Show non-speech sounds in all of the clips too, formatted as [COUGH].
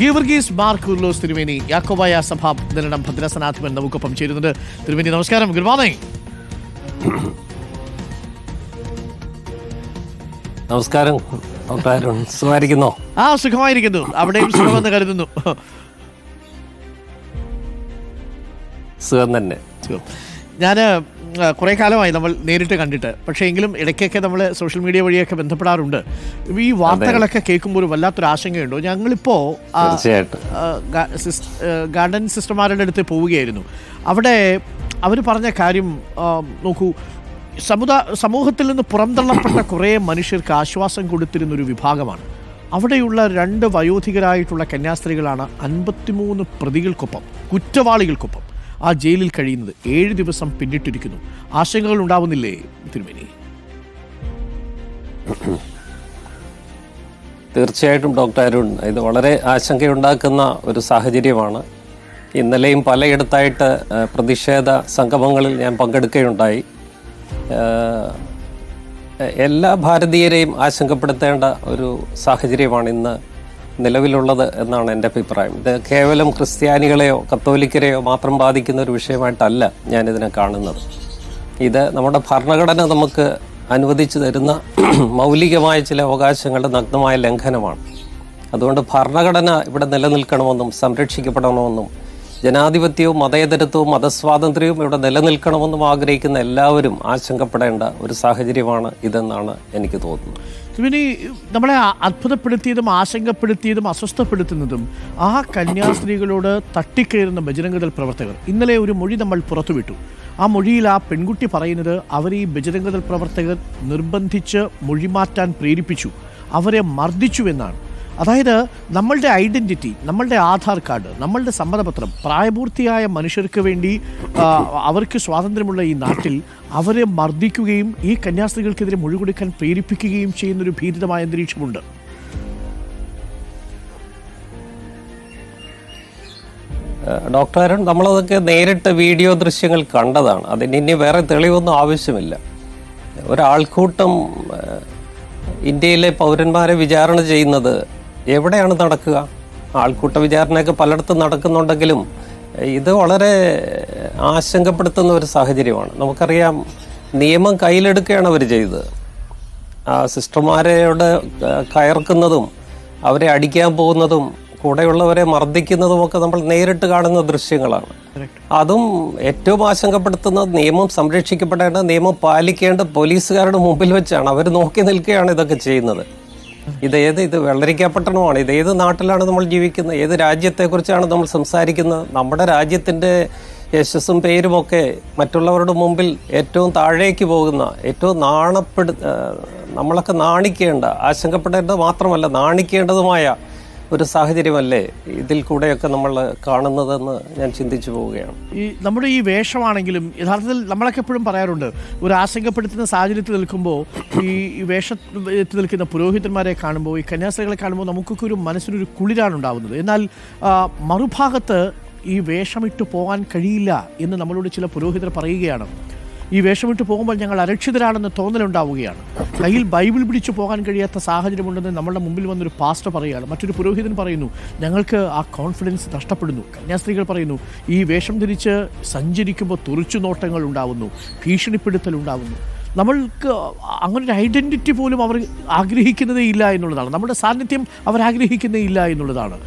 ഗീവർഗീസ് മാർ കുർലോസ് തിരുമേനി യാക്കോബായ സഭ നിരണം ഭദ്രസനാഥമൻ നമുക്കൊപ്പം ചേരുന്നുണ്ട്. തിരുമേനി നമസ്കാരം. ഗുഡ് മോർണിംഗ് നമസ്കാരം. സുഖമായിരിക്കുന്നു? ആ സുഖമായിരിക്കുന്നു. അവിടെയും സുഖമെന്ന് കരുതുന്നു. സുഖം തന്നെ. ഞാൻ കുറേ കാലമായി നമ്മൾ നേരിട്ട് കണ്ടിട്ട്. പക്ഷേ എങ്കിലും ഇടയ്ക്കൊക്കെ നമ്മൾ സോഷ്യൽ മീഡിയ വഴിയൊക്കെ ബന്ധപ്പെടാറുണ്ട്. ഈ വാർത്തകളൊക്കെ കേൾക്കുമ്പോൾ ഒരു വല്ലാത്തൊരു ആശങ്കയുണ്ടോ? ഞങ്ങളിപ്പോൾ ഗാർഡൻ സിസ്റ്റർമാരുടെ അടുത്ത് പോവുകയായിരുന്നു. അവിടെ അവർ പറഞ്ഞ കാര്യം നോക്കൂ സമുദാ സമൂഹത്തിൽ നിന്ന് പുറന്തള്ളപ്പെട്ട കുറേ മനുഷ്യർക്ക് ആശ്വാസം കൊടുത്തിരുന്നൊരു വിഭാഗമാണ്. അവിടെയുള്ള രണ്ട് വയോധികരായിട്ടുള്ള കന്യാസ്ത്രീകളാണ് അൻപത്തിമൂന്ന് പ്രതികൾക്കൊപ്പം കുറ്റവാളികൾക്കൊപ്പം. ആ ജയിലിൽ കഴിയുന്നത് ഏഴ് ദിവസം പിന്നിട്ടിരിക്കുന്നു. ആശങ്കകൾ ഉണ്ടാവുന്നില്ലേ തിരുമേനി? തീർച്ചയായിട്ടും ഡോക്ടർ അരുൺ ഇത് വളരെ ആശങ്കയുണ്ടാക്കുന്ന ഒരു സാഹചര്യമാണ്. ഇന്നലെയും പലയിടത്തായിട്ട് പ്രതിഷേധ സംഗമങ്ങളിൽ ഞാൻ പങ്കെടുക്കുകയുണ്ടായി. എല്ലാ ഭാരതീയരെയും ആശങ്കപ്പെടുത്തേണ്ട ഒരു സാഹചര്യമാണ് ഇന്ന് നിലവിലുള്ളത് എന്നാണ് എന്റെ അഭിപ്രായം. ഇത് കേവലം ക്രിസ്ത്യാനികളെയോ കത്തോലിക്കരെയോ മാത്രം ബാധിക്കുന്ന ഒരു വിഷയമായിട്ടല്ല ഞാനിതിനെ കാണുന്നത്. ഇത് നമ്മുടെ ഭരണഘടന നമുക്ക് അനുവദിച്ചു തരുന്ന [CLEARS THROAT] മൗലികമായ ചില അവകാശങ്ങളുടെ നഗ്നമായ ലംഘനമാണ്. അതുകൊണ്ട് ഭരണഘടന ഇവിടെ നിലനിൽക്കണമെന്നും സംരക്ഷിക്കപ്പെടണമെന്നും ജനാധിപത്യവും മതേതരത്വവും മതസ്വാതന്ത്ര്യവും ഇവിടെ നിലനിൽക്കണമെന്നും ആഗ്രഹിക്കുന്ന എല്ലാവരും ആശങ്കപ്പെടേണ്ട ഒരു സാഹചര്യമാണ് ഇതെന്നാണ് എനിക്ക് തോന്നുന്നത്. തിരുമേനി നമ്മളെ അത്ഭുതപ്പെടുത്തിയതും ആശങ്കപ്പെടുത്തിയതും അസ്വസ്ഥപ്പെടുത്തുന്നതും ആ കന്യാസ്ത്രീകളോട് തട്ടിക്കയറുന്ന ബജരംഗദൾ പ്രവർത്തകർ. ഇന്നലെ ഒരു മൊഴി നമ്മൾ പുറത്തുവിട്ടു. ആ മൊഴിയിൽ ആ പെൺകുട്ടി പറയുന്നത് അവർ ഈ ബജരംഗദൾ പ്രവർത്തകർ നിർബന്ധിച്ച് മൊഴി മാറ്റാൻ പ്രേരിപ്പിച്ചു. അവരെ മർദ്ദിച്ചു എന്നാണ്. അതായത് നമ്മളുടെ ഐഡന്റിറ്റി നമ്മളുടെ ആധാർ കാർഡ് നമ്മളുടെ സമ്മതപത്രം പ്രായപൂർത്തിയായ മനുഷ്യർക്ക് വേണ്ടി അവർക്ക് സ്വാതന്ത്ര്യമുള്ള ഈ നാട്ടിൽ അവരെ മർദ്ദിക്കുകയും ഈ കന്യാസ്ത്രീകൾക്കെതിരെ മൊഴി കൊടുക്കാൻ പ്രേരിപ്പിക്കുകയും ചെയ്യുന്നൊരു ഭീതിതമായ അന്തരീക്ഷമുണ്ട്. ഡോക്ടർ അരുൺ നമ്മളതൊക്കെ നേരിട്ട് വീഡിയോ ദൃശ്യങ്ങൾ കണ്ടതാണ്. അതിന് ഇനി വേറെ തെളിവൊന്നും ആവശ്യമില്ല. ഒരാൾക്കൂട്ടം ഇന്ത്യയിലെ പൗരന്മാരെ വിചാരണ ചെയ്യുന്നത് എവിടെയാണ് നടക്കുക? ആൾക്കൂട്ട വിചാരണയൊക്കെ പലയിടത്തും നടക്കുന്നുണ്ടെങ്കിലും ഇത് വളരെ ആശങ്കപ്പെടുത്തുന്ന ഒരു സാഹചര്യമാണ്. നമുക്കറിയാം നിയമം കയ്യിലെടുക്കുകയാണ് അവർ ചെയ്തത്. ആ സിസ്റ്റർമാരെയോട് കയർക്കുന്നതും അവരെ അടിക്കാൻ പോകുന്നതും കൂടെയുള്ളവരെ മർദ്ദിക്കുന്നതുമൊക്കെ നമ്മൾ നേരിട്ട് കാണുന്ന ദൃശ്യങ്ങളാണ്. അതും ഏറ്റവും ആശങ്കപ്പെടുത്തുന്നത് നിയമം സംരക്ഷിക്കപ്പെടേണ്ട നിയമം പാലിക്കേണ്ട പോലീസുകാരുടെ മുമ്പിൽ വെച്ചാണ്. അവർ നോക്കി നിൽക്കുകയാണ് ഇതൊക്കെ ചെയ്യുന്നത്. ഇത് ഏത് ഇത് വെള്ളരിക്കപ്പട്ടണമാണ് ഇത് ഏത് നാട്ടിലാണ് നമ്മൾ ജീവിക്കുന്നത് ഏത് രാജ്യത്തെക്കുറിച്ചാണ് നമ്മൾ സംസാരിക്കുന്നത്? നമ്മുടെ രാജ്യത്തിന്റെ യശസ്സും പേരുമൊക്കെ മറ്റുള്ളവരുടെ മുമ്പിൽ ഏറ്റവും താഴേക്ക് പോകുന്ന ഏറ്റവും നാണപ്പെടു നമ്മളൊക്കെ നാണിക്കേണ്ട ആശങ്കപ്പെടേണ്ടത് മാത്രമല്ല നാണിക്കേണ്ടതുമായ ഒരു സാഹചര്യമല്ലേ? ഇതിൽ കൂടെയൊക്കെ നമ്മൾ കാണുന്നതെന്ന് ഞാൻ ചിന്തിച്ചു പോവുകയാണ്. ഈ നമ്മുടെ ഈ വേഷമാണെങ്കിലും യഥാർത്ഥത്തിൽ നമ്മളൊക്കെ എപ്പോഴും പറയാറുണ്ട് ഒരു ആശങ്കപ്പെടുത്തുന്ന സാഹചര്യത്തിൽ നിൽക്കുമ്പോൾ ഈ വേഷത്തിൽ നിൽക്കുന്ന പുരോഹിതന്മാരെ കാണുമ്പോൾ ഈ കന്യാസ്ത്രീകളെ കാണുമ്പോൾ നമുക്കൊക്കെ ഒരു മനസ്സിനൊരു കുളിരാണ് ഉണ്ടാവുന്നത്. എന്നാൽ മറുഭാഗത്ത് ഈ വേഷമിട്ട് പോകാൻ കഴിയില്ല എന്ന് നമ്മളോട് ചില പുരോഹിതർ പറയുകയാണ്. ഈ വേഷമിട്ട് പോകുമ്പോൾ ഞങ്ങൾ അരക്ഷിതരാണെന്ന് തോന്നലുണ്ടാവുകയാണ്. കയ്യിൽ ബൈബിൾ പിടിച്ചു പോകാൻ കഴിയാത്ത സാഹചര്യമുണ്ടെന്ന് നമ്മളുടെ മുമ്പിൽ വന്നൊരു പാസ്റ്റർ പറയുകയാണ്. മറ്റൊരു പുരോഹിതൻ പറയുന്നു ഞങ്ങൾക്ക് ആ കോൺഫിഡൻസ് നഷ്ടപ്പെടുന്നു. കന്യാസ്ത്രീകൾ പറയുന്നു ഈ വേഷം ധരിച്ച് സഞ്ചരിക്കുമ്പോൾ തുറിച്ചു നോട്ടങ്ങൾ ഉണ്ടാവുന്നു ഭീഷണിപ്പെടുത്തൽ ഉണ്ടാവുന്നു. നമ്മൾക്ക് അങ്ങനൊരു ഐഡന്റിറ്റി പോലും അവർ ആഗ്രഹിക്കുന്നതേ ഇല്ല എന്നുള്ളതാണ്. നമ്മുടെ സാന്നിധ്യം അവർ ആഗ്രഹിക്കുന്നേ ഇല്ല എന്നുള്ളതാണ്.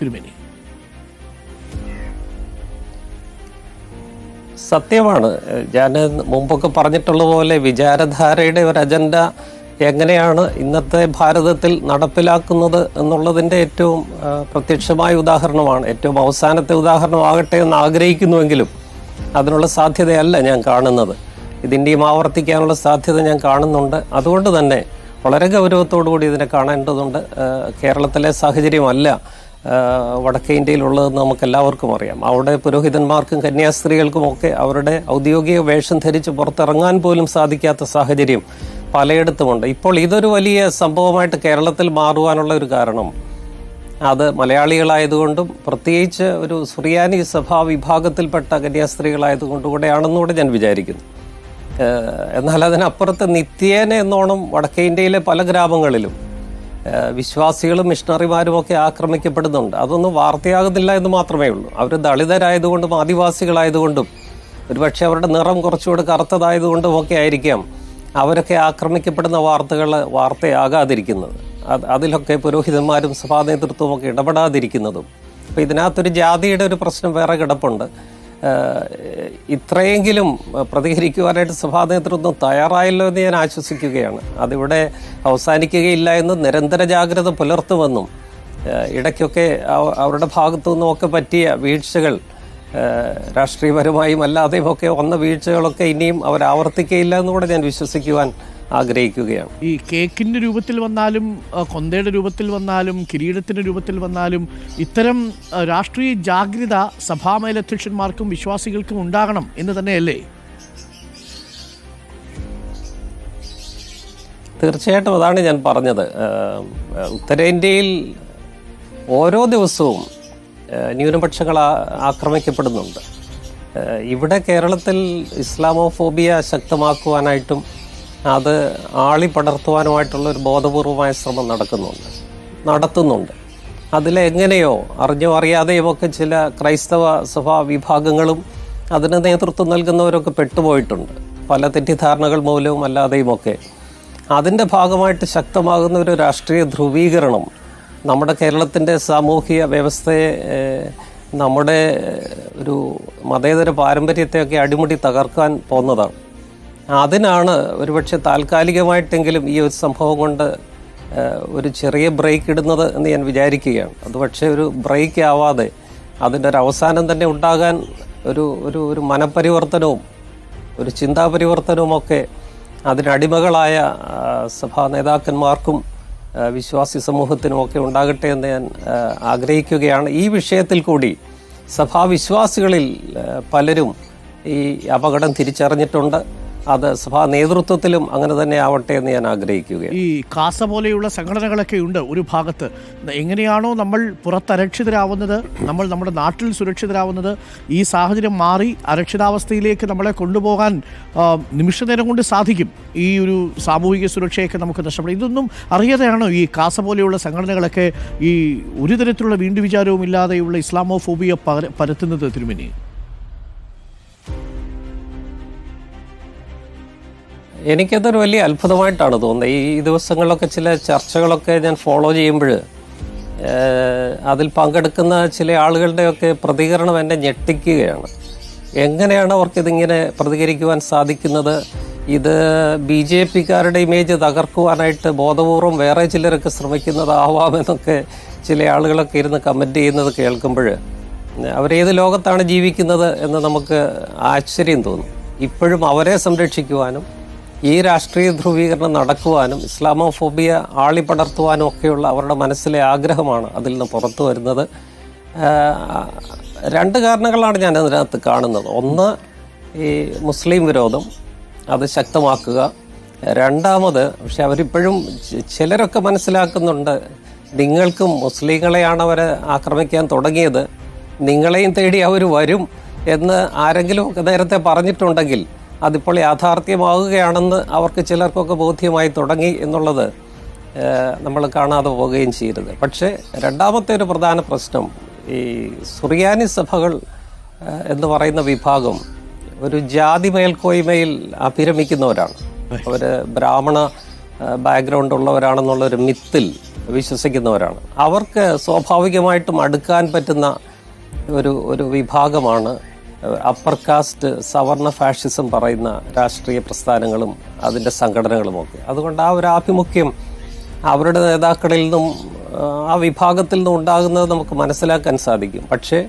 തിരുമേനി. സത്യമാണ്. ഞാൻ മുമ്പൊക്കെ പറഞ്ഞിട്ടുള്ള പോലെ വിചാരധാരയുടെ ഒരു അജണ്ട എങ്ങനെയാണ് ഇന്നത്തെ ഭാരതത്തിൽ നടപ്പിലാക്കുന്നത് എന്നുള്ളതിന്റെ ഏറ്റവും പ്രത്യക്ഷമായ ഉദാഹരണമാണ്. ഏറ്റവും അവസാനത്തെ ഉദാഹരണമാകട്ടെ എന്ന് ആഗ്രഹിക്കുന്നുവെങ്കിലും അതിനുള്ള സാധ്യതയല്ല ഞാൻ കാണുന്നത്. ഇതിന്റെയും ആവർത്തിക്കാനുള്ള സാധ്യത ഞാൻ കാണുന്നുണ്ട്. അതുകൊണ്ട് തന്നെ വളരെ ഗൗരവത്തോടു കൂടി ഇതിനെ കാണേണ്ടതുണ്ട്. കേരളത്തിലെ സാഹചര്യമല്ല. വടക്കേ ഇന്ത്യയിലുള്ളതെന്ന് നമുക്ക് എല്ലാവർക്കും അറിയാം. അവിടെ പുരോഹിതന്മാർക്കും കന്യാസ്ത്രീകൾക്കും ഒക്കെ അവരുടെ ഔദ്യോഗിക വേഷം ധരിച്ച് പുറത്തിറങ്ങാൻ പോലും സാധിക്കാത്ത സാഹചര്യം പലയിടത്തുമുണ്ട്. ഇപ്പോൾ ഇതൊരു വലിയ സംഭവമായിട്ട് കേരളത്തിൽ മാറുവാനുള്ള ഒരു കാരണം അത് മലയാളികളായതുകൊണ്ടും പ്രത്യേകിച്ച് ഒരു സുറിയാനി സഭാ വിഭാഗത്തിൽപ്പെട്ട കന്യാസ്ത്രീകളായതുകൊണ്ടും കൂടെയാണെന്നുകൂടെ ഞാൻ വിചാരിക്കുന്നു. എന്നാൽ അതിനപ്പുറത്ത് നിത്യേന എന്നോണം വടക്കേ ഇന്ത്യയിലെ പല ഗ്രാമങ്ങളിലും വിശ്വാസികളും മിഷണറിമാരും ഒക്കെ ആക്രമിക്കപ്പെടുന്നുണ്ട്. അതൊന്നും വാർത്തയാകുന്നില്ല എന്ന് മാത്രമേ ഉള്ളൂ. അവർ ദളിതരായതുകൊണ്ടും ആദിവാസികളായതുകൊണ്ടും ഒരുപക്ഷെ അവരുടെ നിറം കുറച്ചുകൂടെ കറുത്തതായതുകൊണ്ടും ഒക്കെ ആയിരിക്കാം അവരൊക്കെ ആക്രമിക്കപ്പെടുന്ന വാർത്തകൾ വാർത്തയാകാതിരിക്കുന്നത്. അത് അതിലൊക്കെ പുരോഹിതന്മാരും സഭാ നേതൃത്വവും ഒക്കെ ഇടപെടാതിരിക്കുന്നതും. അപ്പോൾ ഇതിനകത്തൊരു ജാതിയുടെ ഒരു പ്രശ്നം വേറെ കിടപ്പുണ്ട്. ഇത്രയെങ്കിലും പ്രതികരിക്കുവാനായിട്ട് സഭാ നേതൃത്വം തയ്യാറായല്ലോ എന്ന് ഞാൻ ആശ്വസിക്കുകയാണ്. അതിവിടെ അവസാനിക്കുകയില്ല എന്ന് നിരന്തര ജാഗ്രത പുലർത്തുമെന്നും ഇടയ്ക്കൊക്കെ അവരുടെ ഭാഗത്തു നിന്നുമൊക്കെ പറ്റിയ വീഴ്ചകൾ രാഷ്ട്രീയപരമായും അല്ലാതെയും ഒക്കെ വന്ന വീഴ്ചകളൊക്കെ ഇനിയും അവർ ആവർത്തിക്കുകയില്ല എന്നുകൂടെ ഞാൻ വിശ്വസിക്കുവാൻ ആഗ്രഹിക്കുകയാണ്. ഈ കേക്കിന്റെ രൂപത്തിൽ വന്നാലും കൊന്തയുടെ രൂപത്തിൽ വന്നാലും കിരീടത്തിന്റെ രൂപത്തിൽ വന്നാലും ഇത്തരം രാഷ്ട്രീയ ജാഗ്രത സഭാമേലധ്യക്ഷന്മാർക്കും വിശ്വാസികൾക്കും ഉണ്ടാകണം എന്ന് തന്നെയല്ലേ? തീർച്ചയായിട്ടും അതാണ് ഞാൻ പറഞ്ഞത്. ഉത്തരേന്ത്യയിൽ ഓരോ ദിവസവും ന്യൂനപക്ഷങ്ങൾ ആക്രമിക്കപ്പെടുന്നുണ്ട്. ഇവിടെ കേരളത്തിൽ ഇസ്ലാമോഫോബിയ ശക്തമാക്കുവാനായിട്ടും അത് ആളി പടർത്തുവാനുമായിട്ടുള്ള ഒരു ബോധപൂർവമായ ശ്രമം നടക്കുന്നുണ്ട്. നടത്തുന്നുണ്ട്. അതിലെങ്ങനെയോ അറിഞ്ഞോ അറിയാതെയോ ഒക്കെ ചില ക്രൈസ്തവ സഭാ വിഭാഗങ്ങളും അതിന് നേതൃത്വം നൽകുന്നവരൊക്കെ പെട്ടുപോയിട്ടുണ്ട്. പല തെറ്റിദ്ധാരണകൾ മൂലവും അല്ലാതെയുമൊക്കെ അതിന്റെ ഭാഗമായിട്ട് ശക്തമാകുന്ന ഒരു രാഷ്ട്രീയ ധ്രുവീകരണം നമ്മുടെ കേരളത്തിന്റെ സാമൂഹിക വ്യവസ്ഥയെ നമ്മുടെ ഒരു മതേതര പാരമ്പര്യത്തെയൊക്കെ അടിമുടി തകർക്കാൻ പോകുന്നതാണ് അതിനാണ് ഒരുപക്ഷെ താൽക്കാലികമായിട്ടെങ്കിലും ഈ ഒരു സംഭവം കൊണ്ട് ഒരു ചെറിയ ബ്രേക്ക് ഇടുന്നത് എന്ന് ഞാൻ വിചാരിക്കുകയാണ്. അത് പക്ഷേ ഒരു ബ്രേക്ക് ആവാതെ അതിന്റെ ഒരു അവസാനം തന്നെ ഉണ്ടാകാൻ ഒരു ഒരു ഒരു മനപരിവർത്തനവും ഒരു ചിന്താ പരിവർത്തനവുമൊക്കെ അതിനടിമകളായ സഭാ നേതാക്കന്മാർക്കും വിശ്വാസി സമൂഹത്തിനുമൊക്കെ ഉണ്ടാകട്ടെ എന്ന് ഞാൻ ആഗ്രഹിക്കുകയാണ്. ഈ വിഷയത്തിൽ കൂടി സഭാവിശ്വാസികളിൽ പലരും ഈ അപകടം തിരിച്ചറിഞ്ഞിട്ടുണ്ട്. അത് സഭാ നേതൃത്വത്തിലും അങ്ങനെ തന്നെ ആവട്ടെ എന്ന് ഞാൻ ആഗ്രഹിക്കുകയാണ്. ഈ കാസ പോലെയുള്ള സംഘടനകളൊക്കെ ഉണ്ട് ഒരു ഭാഗത്ത്. എങ്ങനെയാണോ നമ്മൾ പുറത്തരക്ഷിതരാവുന്നത് നമ്മൾ നമ്മുടെ നാട്ടിൽ സുരക്ഷിതരാവുന്നത് ഈ സാഹചര്യം മാറി അരക്ഷിതാവസ്ഥയിലേക്ക് നമ്മളെ കൊണ്ടുപോകാൻ നിമിഷ നേരം കൊണ്ട് സാധിക്കും ഈ ഒരു സാമൂഹിക സുരക്ഷയൊക്കെ നമുക്ക് നഷ്ടപ്പെടും. ഇതൊന്നും അറിയാതെയാണോ ഈ കാസ പോലെയുള്ള സംഘടനകളൊക്കെ ഈ ഒരു തരത്തിലുള്ള വീണ്ടു വിചാരവും ഇല്ലാതെയുള്ള ഇസ്ലാമോഫോബിയ പരത്തുന്നത് തിരുമനി? എനിക്കതൊരു വലിയ അത്ഭുതമായിട്ടാണ് തോന്നുന്നത്. ഈ ദിവസങ്ങളിലൊക്കെ ചില ചർച്ചകളൊക്കെ ഞാൻ ഫോളോ ചെയ്യുമ്പോൾ അതിൽ പങ്കെടുക്കുന്ന ചില ആളുകളുടെയൊക്കെ പ്രതികരണം എന്നെ ഞെട്ടിക്കുകയാണ്. എങ്ങനെയാണ് അവർക്കിതിങ്ങനെ പ്രതികരിക്കുവാൻ സാധിക്കുന്നത്? ഇത് ബി ജെ പിക്കാരുടെ ഇമേജ് തകർക്കുവാനായിട്ട് ബോധപൂർവം വേറെ ചിലരൊക്കെ ശ്രമിക്കുന്നതാവാമെന്നൊക്കെ ചില ആളുകളൊക്കെ ഇരുന്ന് കമന്റ് ചെയ്യുന്നത് കേൾക്കുമ്പോൾ അവരേത് ലോകത്താണ് ജീവിക്കുന്നത് എന്ന് നമുക്ക് ആശ്ചര്യം തോന്നും. ഇപ്പോഴും അവരെ സംരക്ഷിക്കുവാനും ഈ രാഷ്ട്രീയ ധ്രുവീകരണം നടക്കുവാനും ഇസ്ലാമോഫോബിയ ആളിപ്പടർത്തുവാനും ഒക്കെയുള്ള അവരുടെ മനസ്സിലെ ആഗ്രഹമാണ് അതിൽ നിന്ന് പുറത്തു വരുന്നത്. രണ്ട് കാരണങ്ങളാണ് ഞാൻ അതിനകത്ത് കാണുന്നത്. ഒന്ന് ഈ മുസ്ലിം വിരോധം അത് ശക്തമാക്കുക. രണ്ടാമത് പക്ഷെ അവരിപ്പോഴും ചിലരൊക്കെ മനസ്സിലാക്കുന്നുണ്ട് നിങ്ങൾക്കും മുസ്ലിങ്ങളെയാണ് അവർ ആക്രമിക്കാൻ തുടങ്ങിയത് നിങ്ങളെയും തേടി അവർ വരും എന്ന് ആരെങ്കിലും നേരത്തെ പറഞ്ഞിട്ടുണ്ടെങ്കിൽ അതിപ്പോൾ യാഥാർത്ഥ്യമാവുകയാണെന്ന് അവർക്ക് ചിലർക്കൊക്കെ ബോധ്യമായി തുടങ്ങി എന്നുള്ളത് നമ്മൾ കാണാതെ പോവുകയും ചെയ്യരുത് പക്ഷേ രണ്ടാമത്തെ ഒരു പ്രധാന പ്രശ്നം ഈ സുറിയാനി സഭകൾ എന്ന് പറയുന്ന വിഭാഗം ഒരു ജാതി മേൽക്കോയ്മയിൽ അഭിരമിക്കുന്നവരാണ്. അവർ ബ്രാഹ്മണ ബാക്ക്ഗ്രൗണ്ട് ഉള്ളവരാണെന്നുള്ള ഒരു മിത്തിൽ വിശ്വസിക്കുന്നവരാണ്. അവർക്ക് സ്വാഭാവികമായിട്ടും അടുക്കാൻ പറ്റുന്ന ഒരു ഒരു വിഭാഗമാണ് അപ്പർ കാസ്റ്റ് സവർണ ഫാഷിസം പറയുന്ന രാഷ്ട്രീയ പ്രസ്ഥാനങ്ങളും അതിന്റെ സംഘടനകളുമൊക്കെ. അതുകൊണ്ട് ആ ഒരു ആഭിമുഖ്യം അവരുടെ നേതാക്കളിൽ നിന്നും ആ, വിഭാഗത്തിൽ നിന്നും ഉണ്ടാകുന്നത് നമുക്ക് മനസ്സിലാക്കാൻ സാധിക്കും. പക്ഷേ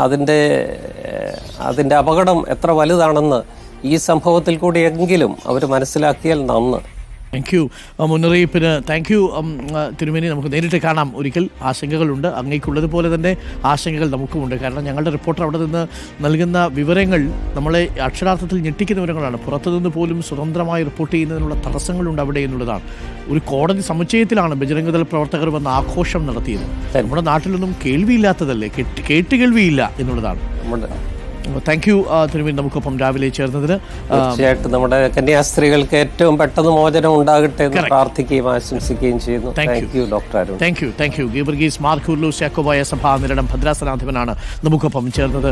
അതിന്റെ അതിന്റെ അപകടം എത്ര വലുതാണെന്ന് ഈ സംഭവത്തിൽ കൂടി എങ്കിലും അവർ മനസ്സിലാക്കിയാൽ നന്ന്. താങ്ക് യു മുന്നറിയിപ്പിന് താങ്ക് യു തിരുമേനി നമുക്ക് നേരിട്ട് കാണാം. ഒരിക്കൽ ആശങ്കകളുണ്ട്. അങ്ങേക്കുള്ളതുപോലെ തന്നെ ആശങ്കകൾ നമുക്കുമുണ്ട്. കാരണം ഞങ്ങളുടെ റിപ്പോർട്ടർ അവിടെ നിന്ന് നൽകുന്ന വിവരങ്ങൾ നമ്മളെ അക്ഷരാർത്ഥത്തിൽ ഞെട്ടിക്കുന്ന വിവരങ്ങളാണ്. പുറത്തുനിന്ന് പോലും സ്വതന്ത്രമായി റിപ്പോർട്ട് ചെയ്യുന്നതിനുള്ള തടസ്സങ്ങളുണ്ട് അവിടെ എന്നുള്ളതാണ്. ഒരു കോടതി സമുച്ചയത്തിലാണ് ബജരംഗദൾ പ്രവർത്തകർ വന്ന് ആഘോഷം നടത്തിയത്. നമ്മുടെ നാട്ടിലൊന്നും കേൾവിയില്ലാത്തതല്ലേ? കേട്ട് കേൾവിയില്ല എന്നുള്ളതാണ്. നമ്മുടെ താങ്ക് യു തിരുമേനി നമുക്കൊപ്പം രാവിലെ ചേർന്നതിന്. തീർച്ചയായിട്ടും നമ്മുടെ കന്യാസ്ത്രീകൾക്ക് ഏറ്റവും പെട്ടെന്ന് മോചനം ഉണ്ടാകട്ടെ എന്ന് പ്രാർത്ഥിക്കുകയും ആശംസിക്കുകയും ചെയ്യുന്നു. Thank you doctor Arun. Thank you thank you Geevarghese മാർക്കൂർലൂസ് Yakobaya സഭാ നിരണം ഭദ്രാസനാധിപനാണ് നമുക്കൊപ്പം ചേർന്നത്.